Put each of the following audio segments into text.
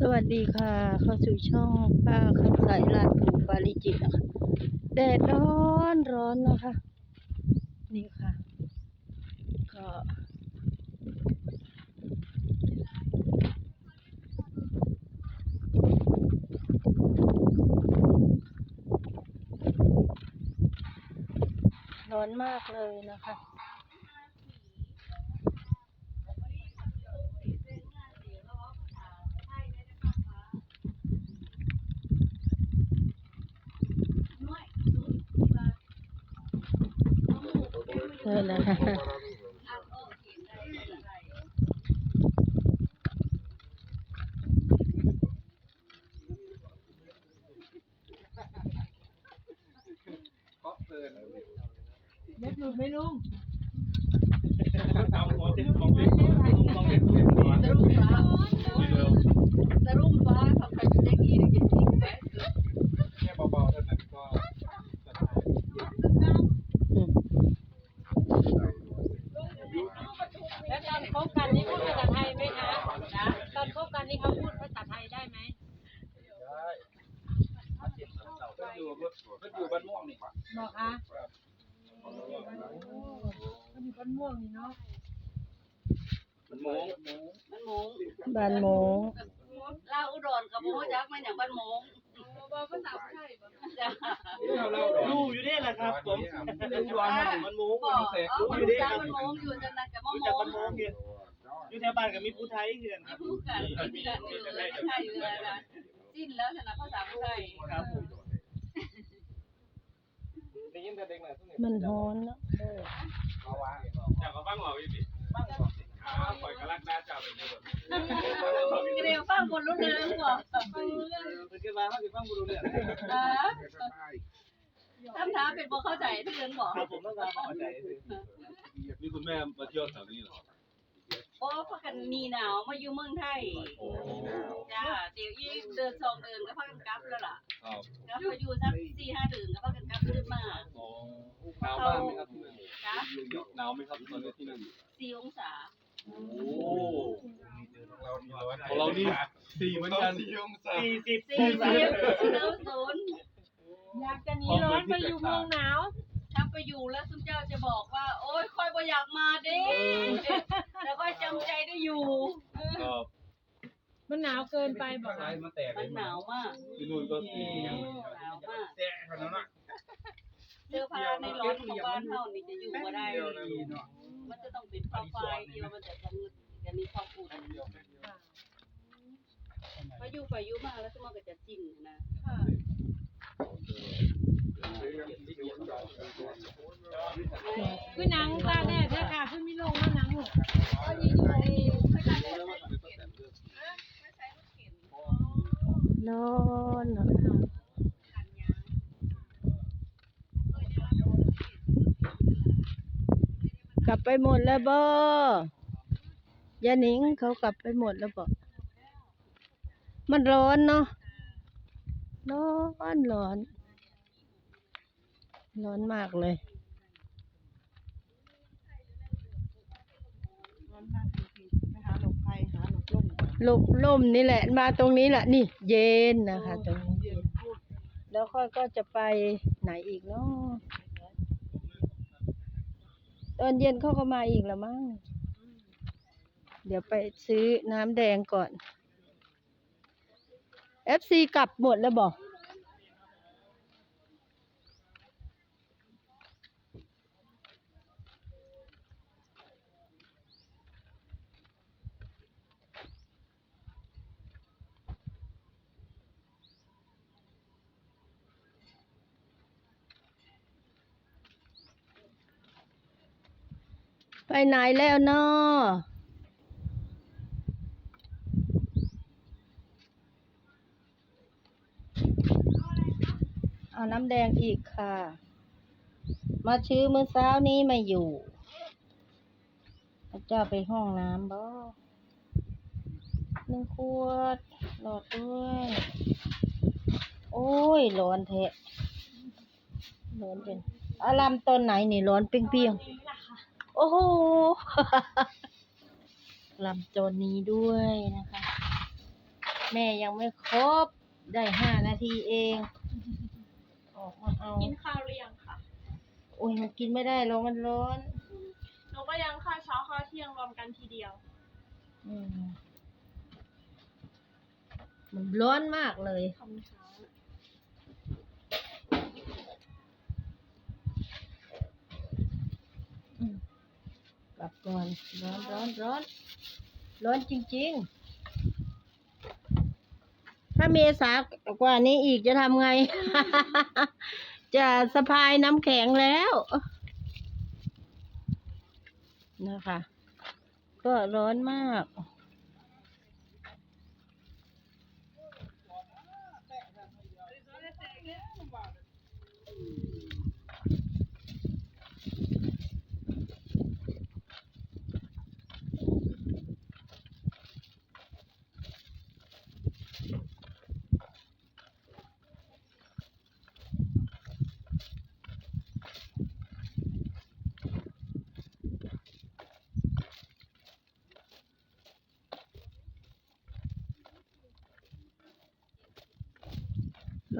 สวัสดีค่ะ เข้าสู่ช่องป้าคำใสลาดปูปาริจิตนะคะแดดร้อนร้อนนะคะ นี่ค่ะ ก็ร้อนมากเลยนะคะ เออนะคะ ตะรุ่มฟ้าทำไปเด็กอีกกินทิ้งไป แค่เบาๆเท่านั้นก็จะหาย อืม แล้วตอนคบกันนี่พูดภาษาไทยไหมคะนะตอนคบกันนี่เขาพูดภาษาไทยได้ไหม ได้ ก็อยู่ก็อยู่บ้านม่วงนี่บอกคะก็อยู่บ้านม่วงนี่เนาะมันโม้งมันโมงบ้านโมงลาอุดรกับโมจักมันอย่างบ้านโมงบอกภาษาไทยจ้ะรู้อยู่นี่แหละครับ ผมอยู่อันนั้นมันมุ้งบอกเสกเออรู้คนอยู่นี่จ้าครับมันโมงอยู่จังนั้นกับมะรู้โมจักงมันมุ้งอยู่อยู่แถวบ้านกับมีผู้ไทยเพื่อนครับพูดกันมีกันอยู่เลยไทยอยู่เลยนะจิ้นแล้วชนะภาษาไทยครับผมได้ ยินแต่เด็กหน่อยสักนิดมันร้อนเนอะเออมาวางจาก็ฟังหมอพี่พี่อ้าวปล่อยกระลักด้าเจ้าเป็นยังเรียวฟังคนรู้เรื่องบอกเป็นแค่ว่าเขาจะฟังบุรุษเนี่อ่าคำถามเป็นบ่เข้าใจที่เรื่องบอกครับผมต้องการเข้าใจนี่คุณแม่มาเที่ยวแถวนี้เหรอโอ้พักกันมีหนาวมาอยู่เมืองไทยจ้าเดี๋ยวอีเดินสองเดินก็พักกันกลับแล้วล่ะครับแล้วพออยู่สักสี่ห้าเดือนก็พากันกลับขึ้น หนาวไหมครับที่นั่นจ้ะหนาวไหมครับตอนนี้ที่นั่นสี่องศาโอ้เราดีร้อนของเรานี่สี่เหมือนกันสี่องศาสี่สิบสี่สิบแล้วศูนย์อยากจะหนีร้อนไปอยู่เมืองหนาวถ้าไปอยู่แล้วสุเจ้าจะบอกว่า โอ๊ยค่อยบ่อยากมาเด้แต่ก็จำใจได้อยู่มันหนาวเกินไปบอกมันแตกมันหนาวมากที่นู่นก็หนาวมาก สื้อผ้าในร้อนของบ้านเฮานี่จะอยู่บ่ได้มันจะต้องเป็นผ้าไฟที่ว่ามันจะต้องจะมีความอุ่นพออยู่ไปอยู่มาแล้วสมองก็จะจิ้นนะคือหนังตาแดดแท้ค่ะคือมีลงมาหนังหมดร้อนนะคะ กลับไปหมดแล้วบ่ยาหนิงเขากลับไปหมดแล้วบ่มันร้อนเนาะ ร้อนร้อน ร้อนมากเลย หลบล่มนี่แหละ มาตรงนี้แหละ นี่ เย็นนะคะ ตรงนี้เย็น แล้วค่อยก็จะไปไหนอีกเนาะ อนเย็นเขาก็มาอีกแล้วมั้ง เดี๋ยวไปซื้อน้ำแดงก่อน FC กลับหมดแล้วบอก ไปไหนแล้วเนาะเอาน้ำแดงอีกค่ะ มาชื้อเมื่อเช้านี้ไม่อยู่พระเจ้าไปห้องน้ำบ่หนึ่งขวด หลอดด้วย โอ้ย ร้อนแทะร้อนเป็นอารามตอนไหนนี่ร้อนเปรี้ยงๆ โอ้โหลำจนนี้ด้วยนะคะ แม่ยังไม่ครบ ได้ห้านาทีเอง ออกมาเอา กินข้าวหรือยังค่ะโอ้ยมันกินไม่ได้หรอกมันร้อน หนูก็ยังข้าวเช้าข้าวเที่ยงรวมกันทีเดียว อืมมันร้อนมากเลย ขอบคุณค่ะ ลับก่อนร้อนร้อนร้อนร้อนจริง ๆ ถ้าเมษากว่านี้อีกจะทำไง จะสะพายน้ำแข็งแล้ว นะคะ ก็ร้อนมาก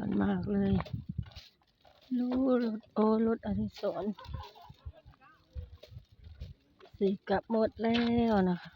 ร้อนมากเลย รู้รถโอรถอริสรสีกลับหมดแล้วนะคะ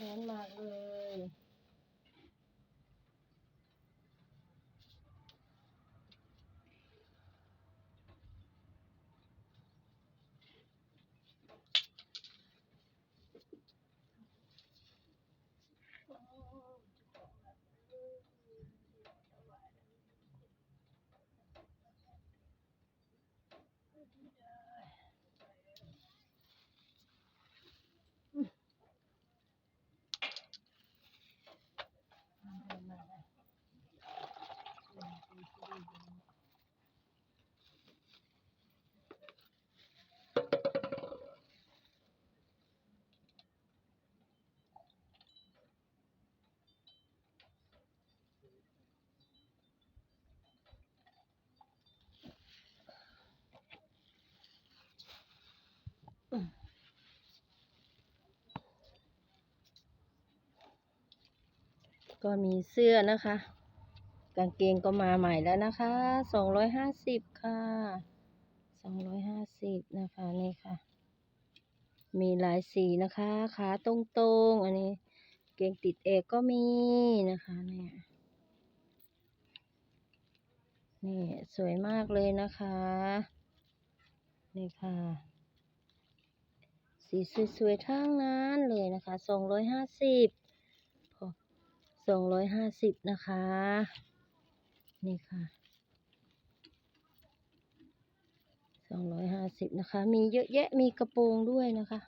ร้อนมากเลย ก็มีเสื้อนะคะ กางเกงก็มาใหม่แล้วนะคะสองร้อยห้าสิบค่ะสองร้อยห้าสิบนะคะนี่ค่ะ มีหลายสีนะคะขาตรงๆ อันนี้ เกงติดเอกก็มีนะคะเนี่ยนี่สวยมากเลยนะคะ นี่ค่ะ สีสวยๆทั้งนั้นเลยนะคะสองร้อยห้าสิบ สองร้อยห้าสิบนะคะ นี่ค่ะสองร้อยห้าสิบนะคะ มีเยอะแยะมีกระโปรงด้วยนะคะ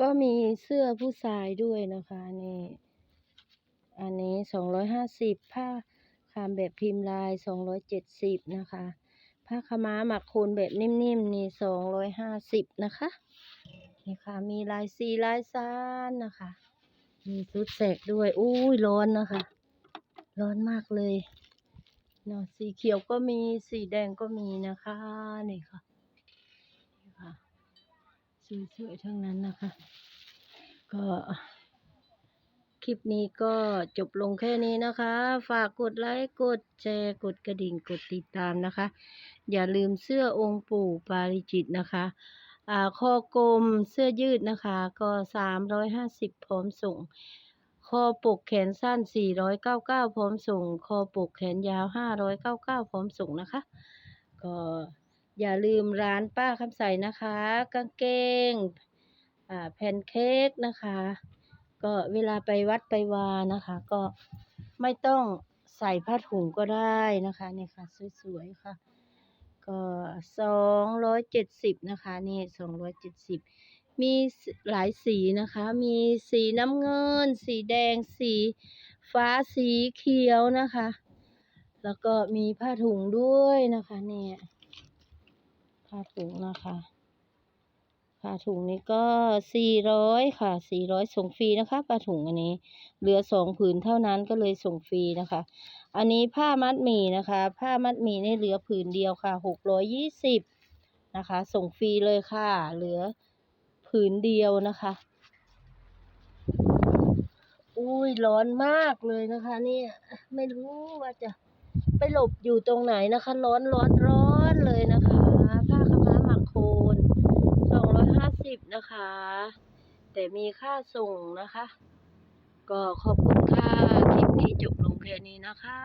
ก็มีเสื้อผู้ชายด้วยนะคะนี่อันนี้สองร้อยห้าสิบผ้าคามแบบพิมพ์ลายสองร้อยเจ็ดสิบนะคะผ้าขม้าหมักโคนแบบนิ่มๆนี่สองร้อยห้าสิบนะคะนี่ค่ะมีลายสีลายซานนะคะ มีชุดแสกด้วย อุ้ยร้อนนะคะ ร้อนมากเลยเนาะสีเขียวก็มีสีแดงก็มีนะคะนี่ค่ะนี่ค่ะสวยๆทั้งนั้นนะคะ ก็คลิปนี้ก็จบลงแค่นี้นะคะ ฝากกดไลค์กดแชร์กดกระดิ่งกดติดตามนะคะ อย่าลืมเสื้อองค์ปู่ปาริจิตนะคะ คอกลมเสื้อยืดนะคะก็สามร้อยห้าสิบพร้อมส่ง คอปกแขนสั้นสี่ร้อยเก้าเก้าพร้อมส่ง คอปกแขนยาวห้าร้อยเก้าเก้าพร้อมส่งนะคะ ก็อย่าลืมร้านป้าคำใสนะคะ กางเกงอ่าแพนเค้กนะคะ ก็เวลาไปวัดไปวานะคะ ก็ไม่ต้องใส่ผ้าถุงก็ได้นะคะนี่ค่ะสวยๆค่ะ ก็สองร้อยเจ็ดสิบนะคะนี่สองร้อยเจ็ดสิบมีหลายสีนะคะ มีสีน้ำเงิน สีแดง สีฟ้า สีเขียวนะคะ แล้วก็มีผ้าถุงด้วยนะคะเนี่ยผ้าถุงนะคะ ผ้าถุงนี้ก็สี่ร้อยค่ะสี่ร้อยส่งฟรีนะคะผ้าถุงอันนี้ เหลือสองผืนเท่านั้นก็เลยส่งฟรีนะคะ อันนี้ผ้ามัดหมี่นะคะ ผ้ามัดหมี่นี่เหลือผืนเดียวค่ะหกร้อยยี่สิบนะคะ ส่งฟรีเลยค่ะ เหลือผืนเดียวนะคะ อุ้ยร้อนมากเลยนะคะเนี่ยไม่รู้ว่าจะไปหลบอยู่ตรงไหนนะคะ ร้อนร้อนร้อนเลยนะคะ ผ้าขาวม้าหมักโคนสองร้อยห้า สิบนะคะ แต่มีค่าส่งนะคะ ก็ขอบคุณค่ะ คลิปนี้จบลงแค่นี้นะคะ